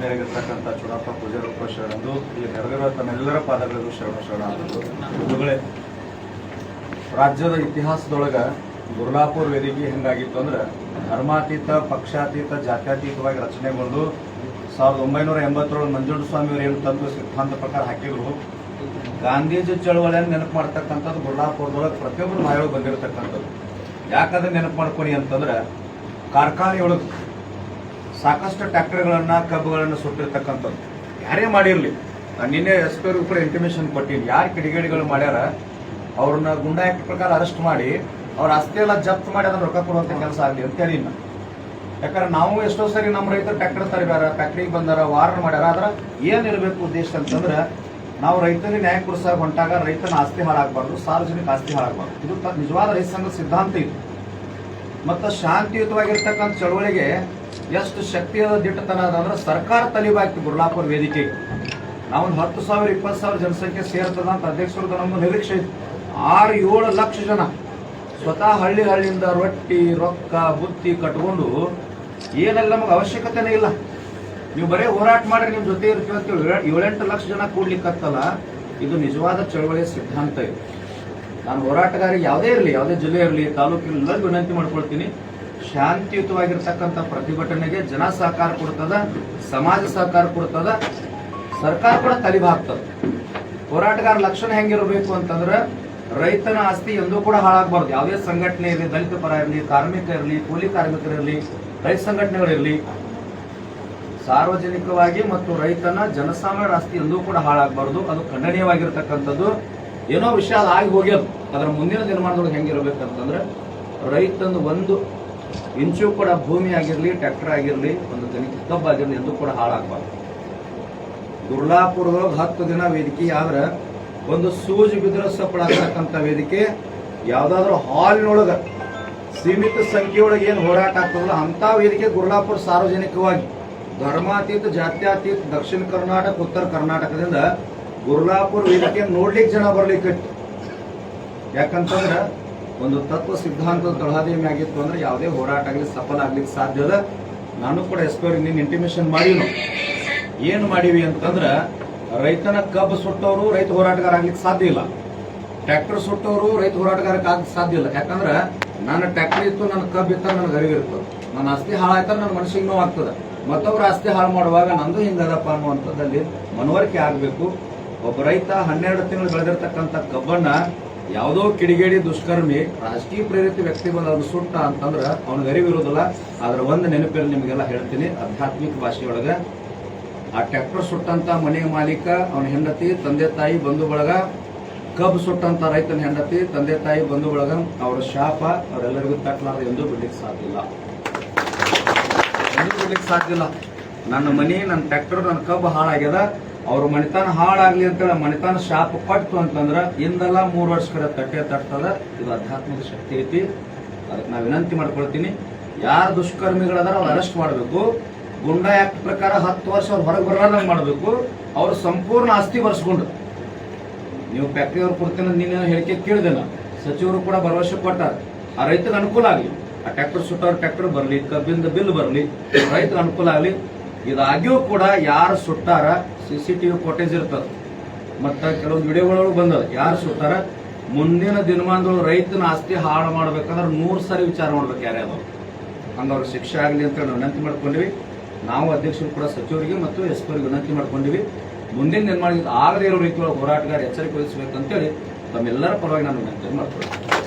ಮೇರೆಗಿರ್ತಕ್ಕಂಥ ಚುಡಪ್ಪ ಪೂಜಾರಪ್ಪ ಶರಣಂದು ಇಲ್ಲಿ ನೆರೆದಿರುವ ತಮ್ಮೆಲ್ಲರ ಪಾದಗಳಿಗೂ ಶರಣ ಶರಣ ಬಂಧುಗಳೇ, ರಾಜ್ಯದ ಇತಿಹಾಸದೊಳಗ ಗುರುಲಾಪುರ್ ವೇದಿಕೆ ಹೆಂಗಾಗಿತ್ತು ಅಂದ್ರೆ ಧರ್ಮಾತೀತ, ಪಕ್ಷಾತೀತ, ಜಾತ್ಯತೀತವಾಗಿ ರಚನೆಗೊಂಡು ಸಾವಿರದ ಒಂಬೈನೂರ ಎಂಬತ್ತೇಳು ಮಂಜುಂಡ ಅವರು ಏನು ತಂದು ಸಿದ್ಧಾಂತ ಪ್ರಕಾರ ಹಾಕಿದ್ರು. ಗಾಂಧೀಜಿ ಚಳವಳಿಯನ್ನು ನೆನಪು ಮಾಡ್ತಕ್ಕಂಥದ್ದು ಗುರುಲಾಪುರದೊಳಗೆ ಪ್ರತಿಯೊಬ್ಬರು ಮಹಿಳೆಗಳು ಬಂದಿರತಕ್ಕಂಥದ್ದು. ಯಾಕಂದ್ರೆ ನೆನಪು ಮಾಡ್ಕೊನಿ ಅಂತಂದ್ರೆ ಕಾರ್ಖಾನೆಯೊಳಗೆ ಸಾಕಷ್ಟು ಟ್ಯಾಕ್ಟರ್ಗಳನ್ನ ಕಬ್ಬುಗಳನ್ನ ಸುಟ್ಟಿರ್ತಕ್ಕಂಥದ್ದು. ಯಾರೇ ಮಾಡಿರಲಿ. ನಾನು ನಿನ್ನೆ ಎಸ್ ಪಿ ಕೂಡ ಇಂಟಿಮೇಷನ್ ಕೊಟ್ಟಿನಿ. ಯಾರು ಕಿಡಿಗೇಡಿಗಳು ಮಾಡ್ಯಾರ, ಅವ್ರನ್ನ ಗುಂಡಾ ಆಕ್ಟ್ ಪ್ರಕಾರ ಅರೆಸ್ಟ್ ಮಾಡಿ, ಅವ್ರ ಆಸ್ತಿ ಎಲ್ಲ ಜಪ್ತ್ ಮಾಡಿ ಅದನ್ನ ರೊಕ್ಕ ಕೊಡುವಂತ ಕೆಲಸ ಆಗಲಿ ಅಂತ ಹೇಳಿ ಇನ್ನ. ಯಾಕಂದ್ರೆ ನಾವು ಎಷ್ಟೋ ಸರಿ ನಮ್ಮ ರೈತರು ಟ್ರ್ಯಾಕ್ಟರ್ ತರಬ್ಯಾರ ಫ್ಯಾಕ್ಟ್ರಿಗೆ ಬಂದಾರ ವಾರಣ ಮಾಡ್ಯಾರ, ಆದ್ರೆ ಏನಿರಬೇಕು ಉದ್ದೇಶ ಅಂತಂದ್ರೆ ನಾವು ರೈತರಿಗೆ ನ್ಯಾಯ ಕೊಡಿಸಾಗ ಹೊಂಟಾಗ ರೈತನ ಆಸ್ತಿ ಹಾಳಾಗಬಾರ್ದು, ಸಾರ್ವಜನಿಕ ಆಸ್ತಿ ಹಾಳಾಗಬಾರ್ದು. ಇದು ನಿಜವಾದ ರೈತ ಸಂಘದ ಸಿದ್ಧಾಂತ ಇದು. ಮತ್ತು ಶಾಂತಿಯುತವಾಗಿರ್ತಕ್ಕಂಥ ಚಳವಳಿಗೆ ಎಷ್ಟು ಶಕ್ತಿಯಾದ ದಿಟ್ಟತನ ಅದ ಅಂದ್ರೆ ಸರ್ಕಾರ ತಲಿಬಾಕಿ ಗುರ್ಲಾಪುರ ವೇದಿಕೆ. ನಾವೊಂದು ಹತ್ತು ಸಾವಿರ, ಇಪ್ಪತ್ತು ಸಾವಿರ ಜನಸಂಖ್ಯೆ ಸೇರ್ತದ ಅಂತ ಅಧ್ಯಕ್ಷರು ನಮ್ಮ ನಿರೀಕ್ಷೆ ಇತ್ತು. ಆರು, ಏಳು ಲಕ್ಷ ಜನ ಸ್ವತಃ ಹಳ್ಳಿ ಹಳ್ಳಿಯಿಂದ ರೊಟ್ಟಿ, ರೊಕ್ಕ, ಬುತ್ತಿ ಕಟ್ಕೊಂಡು ಏನೆಲ್ಲ ನಮಗೆ ಅವಶ್ಯಕತೆನೇ ಇಲ್ಲ. ನೀವು ಬರೀ ಹೋರಾಟ ಮಾಡಿ ನಿಮ್ಮ ಜೊತೆ ಇರ್ತೀವಿ ಅಂತ ಏಳೆಂಟು ಲಕ್ಷ ಜನ ಕೂಡ್ಲಿಕ್ಕತ್ತಲ್ಲ, ಇದು ನಿಜವಾದ ಚಳವಳಿಯ ಸಿದ್ಧಾಂತ ಇದು. ನಾನು ಹೋರಾಟಗಾರಿಗೆ ಯಾವುದೇ ಇರಲಿ, ಯಾವುದೇ ಜಿಲ್ಲೆ ಇರಲಿ ತಾಲೂಕಿನ ವಿನಂತಿ ಮಾಡ್ಕೊಳ್ತೀನಿ. ಶಾಂತಿಯುತವಾಗಿರ್ತಕ್ಕಂಥ ಪ್ರತಿಭಟನೆಗೆ ಜನ ಸಹಕಾರ ಕೊಡ್ತದ, ಸಮಾಜ ಸಹಕಾರ ಕೊಡ್ತದ, ಸರ್ಕಾರ ಕೂಡ ತಲೆಬಾಗ್ತದ ಹೋರಾಟಗಾರ ಲಕ್ಷಣ ಹೆಂಗಿರಬೇಕು ಅಂತಂದ್ರೆ ರೈತನ ಆಸ್ತಿ ಎಂದೂ ಕೂಡ ಹಾಳಾಗಬಾರ್ದು. ಯಾವುದೇ ಸಂಘಟನೆ ಇರಲಿ, ದಲಿತ ಪರ ಇರಲಿ, ಕಾರ್ಮಿಕ ಇರಲಿ, ಕೂಲಿ ಕಾರ್ಮಿಕರಿರಲಿ ರೈತ ಸಂಘಟನೆಗಳಿರಲಿ ಸಾರ್ವಜನಿಕವಾಗಿ ಮತ್ತು ರೈತನ ಜನಸಾಮಾನ್ಯರ ಆಸ್ತಿ ಎಂದೂ ಕೂಡ ಹಾಳಾಗಬಾರ್ದು. ಅದು ಖಂಡನೀಯವಾಗಿರ್ತಕ್ಕಂಥದ್ದು. ಏನೋ ವಿಷಯ ಅದು ಆಗಿ ಹೋಗ್ಯದು. ಅದರ ಮುಂದಿನ ದಿನಮಾನದೊಳಗೆ ಹೆಂಗಿರ್ಬೇಕಂತಂದ್ರೆ ರೈತನ ಒಂದು ಇಂಚು ಕೂಡ ಭೂಮಿ ಆಗಿರಲಿ, ಟ್ರ್ಯಾಕ್ಟರ್ ಆಗಿರಲಿ, ಒಂದು ದನಿಕ ಕಬ್ಬು ಆಗಿರಲಿ, ಎಂದು ಕೂಡ ಹಾಳಾಗಬಾರ್ದು. ದುರ್ಲಾಪುರದೊಳಗೆ ಹತ್ತು ದಿನ ವೇದಿಕೆ ಆದ್ರೆ ಒಂದು ಸೂಜಿ ಬಿದ್ರ ಸಪ್ಪಳಾಗ್ತಕ್ಕಂಥ ವೇದಿಕೆ, ಯಾವ್ದಾದ್ರು ಹಾಲ್ನೊಳಗ ಸೀಮಿತ ಸಂಖ್ಯೆಯೊಳಗೆ ಏನು ಹೋರಾಟ ಆಗ್ತದಲ್ಲ ಅಂತ ವೇದಿಕೆ ಗುರ್ಲಾಪುರ ಸಾರ್ವಜನಿಕವಾಗಿ ಧರ್ಮಾತೀತ, ಜಾತ್ಯಾತೀತ, ದಕ್ಷಿಣ ಕರ್ನಾಟಕ, ಉತ್ತರ ಕರ್ನಾಟಕದಿಂದ ಗುರ್ಲಾಪುರ ವೇದಿಕೆ ನೋಡ್ಲಿಕ್ಕೆ ಜನ ಬರ್ಲಿಕ್ಕೆ ಯಾಕಂತಂದ್ರ ಒಂದು ತತ್ವ ಸಿದ್ಧಾಂತದ ತಳಹದಿಮೆ ಆಗಿತ್ತು ಅಂದ್ರೆ ಯಾವುದೇ ಹೋರಾಟ ಆಗಲಿ, ಸಫಲ ಆಗ್ಲಿಕ್ಕೆ ಸಾಧ್ಯ ಅದ ನಾನು ಕೂಡ ಎಸ್ ಪಿ ಅವ್ರಿಗೆ ಇಂಟಿಮೇಷನ್ ಮಾಡಿನು ಏನು ಮಾಡಿವಿ ಅಂತಂದ್ರ, ರೈತನ ಕಬ್ಬು ಸುಟ್ಟವರು ರೈತ ಹೋರಾಟಗಾರ ಆಗ್ಲಿಕ್ಕೆ ಸಾಧ್ಯ ಇಲ್ಲ. ಟ್ರ್ಯಾಕ್ಟರ್ ಸುಟ್ಟವರು ರೈತ ಹೋರಾಟಗಾರಕ್ಕೆ ಆಗ್ಲಿಕ್ಕೆ ಸಾಧ್ಯ ಇಲ್ಲ. ಯಾಕಂದ್ರ ನನ್ನ ಟ್ರ್ಯಾಕ್ಟರ್ ಇತ್ತು, ನನ್ನ ಕಬ್ಬು ಇತ್ತ ನನಗೆ ಅರಿವಿರ್ತದೆ ನನ್ನ ಆಸ್ತಿ ಹಾಳಾಯ್ತ ನನ್ನ ಮನಸ್ಸಿಗೆ ನೋವು ಆಗ್ತದೆ. ಮತ್ತೊಬ್ಬರ ಆಸ್ತಿ ಹಾಳು ಮಾಡುವಾಗ ನಂದು ಹಿಂಗದಪ್ಪ ಅನ್ನುವಂಥದ್ದಲ್ಲಿ ಮನವರಿಕೆ ಆಗಬೇಕು. ಒಬ್ಬ ರೈತ ಹನ್ನೆರಡು ತಿಂಗಳು ಬೆಳೆದಿರ್ತಕ್ಕಂಥ ಕಬ್ಬನ್ನ ಯಾವುದೋ ಕಿಡಿಗೇಡಿ ದುಷ್ಕರ್ಮಿ ರಾಜಕೀಯ ಪ್ರೇರಿತ ವ್ಯಕ್ತಿ ಬಂದ ಅದು ಸುಟ್ಟ ಅಂತಂದ್ರೆ ಅವನಿಗೆ ಅರಿವಿರೋದಿಲ್ಲ ಆದ್ರೆ ಒಂದು ನೆನಪಿರಲಿ, ನಿಮಗೆಲ್ಲ ಹೇಳ್ತೀನಿ. ಆಧ್ಯಾತ್ಮಿಕ ಭಾಷೆಯೊಳಗೆ ಆ ಟ್ರ್ಯಾಕ್ಟರ್ ಸುಟ್ಟಂತ ಮನೆ ಮಾಲೀಕ, ಅವನ ಹೆಂಡತಿ, ತಂದೆ ತಾಯಿ, ಬಂಧು ಬಳಗ, ಕಬ್ಬು ಸುಟ್ಟಂತ ರೈತನ ಹೆಂಡತಿ, ತಂದೆ ತಾಯಿ, ಬಂಧು ಬಳಗ, ಅವರ ಶಾಪ ಅವರೆಲ್ಲರಿಗೂ ತಟ್ಟಲಾರ ಎಂದು ಬಿಡ್ಲಿಕ್ಕೆ ಸಾಧ್ಯ ಇಲ್ಲ. ಬಿಡ್ಲಿಕ್ಕೆ ಇಲ್ಲ. ನನ್ನ ಮನಿ, ನನ್ನ ಟ್ರ್ಯಾಕ್ಟರ್, ನನ್ನ ಕಬ್ಬು ಹಾಳಾಗ್ಯದ. ಅವ್ರ ಮನೆತನ ಹಾಳಾಗ್ಲಿ ಅಂತೇಳಿ ಮನೆತನ ಶಾಪ ಕೊಟ್ಟು ಅಂತಂದ್ರ ಇಂದಲ್ಲ ಮೂರು ವರ್ಷ ಕಡೆ ತಟ್ಟೆ ತಟ್ಟದ ಇದು ಆಧ್ಯಾತ್ಮಿಕ ಶಕ್ತಿ ಐತಿ. ಅದಕ್ಕೆ ನಾ ವಿನಂತಿ ಮಾಡ್ಕೊಳ್ತೀನಿ. ಯಾರು ದುಷ್ಕರ್ಮಿಗಳದಾರ ಅವ್ರು ಅರೆಸ್ಟ್ ಮಾಡಬೇಕು. ಗುಂಡಾ ಆಕ್ಟ್ ಪ್ರಕಾರ ಹತ್ತು ವರ್ಷ ಅವ್ರು ಹೊರಗೆ ಬರಲಾರ್ದಂಗೆ ಮಾಡಬೇಕು. ಅವ್ರು ಸಂಪೂರ್ಣ ಆಸ್ತಿ ಬರ್ಸ್ಕೊಂಡು. ನೀವು ಫ್ಯಾಕ್ಟ್ರಿ ಅವ್ರು ಕೊಡ್ತೇನೆ ನೀನು ಹೇಳಿಕೆ ಕೇಳಿದೆ ಸಚಿವರು ಕೂಡ ಭರವಸೆ ಕೊಟ್ಟಾರ. ಆ ರೈತಗೆ ಅನುಕೂಲ ಆಗಲಿ. ಆ ಟ್ರ್ಯಾಕ್ಟರ್ ಸುಟ್ಟವ್ರ ಟ್ರ್ಯಾಕ್ಟರ್ ಬರಲಿ ಕಬ್ಬಿಂದ ಬಿಲ್ ಬರಲಿ. ರೈತರ ಅನುಕೂಲ ಆಗಲಿ. ಇದಾಗ್ಯೂ ಕೂಡ ಯಾರು ಸುಟ್ಟಾರ ಸಿ ಸಿ ಟಿವಿ ಫೋಟೇಜ್ ಇರ್ತದೆ. ಮತ್ತು ಕೆಲವೊಂದು ವಿಡಿಯೋಗಳು ಬಂದದ. ಯಾರು ಸುಟ್ಟಾರ? ಮುಂದಿನ ದಿನಮಾನದೊಳಗೆ ರೈತನ ಆಸ್ತಿ ಹಾಳು ಮಾಡ್ಬೇಕಂದ್ರೆ ನೂರು ಸಾರಿ ವಿಚಾರ ಮಾಡ್ಬೇಕು ಯಾರೇ ಅದು ಅವ್ರಿಗೆ ಶಿಕ್ಷೆ ಆಗಲಿ ಅಂತ ವಿನಂತಿ ಮಾಡ್ಕೊಂಡಿವಿ. ನಾವು ಅಧ್ಯಕ್ಷರು ಕೂಡ ಸಚಿವರಿಗೆ ಮತ್ತು ಎಸ್ ಪಿ ಅವರಿಗೆ ವಿನಂತಿ ಮಾಡ್ಕೊಂಡಿವಿ. ಮುಂದಿನ ನಿರ್ಮಾಣ ಆಗದೇ ಇರೋ ರೀತಿಯೊಳಗೆ ಹೋರಾಟಗಾರ ಎಚ್ಚರಿಕೆ ವಹಿಸಬೇಕಂತೇಳಿ ತಮ್ಮೆಲ್ಲರ ಪರವಾಗಿ ನಾನು ವಿನಂತಿ ಮಾಡ್ಕೊಳ್ತೀನಿ.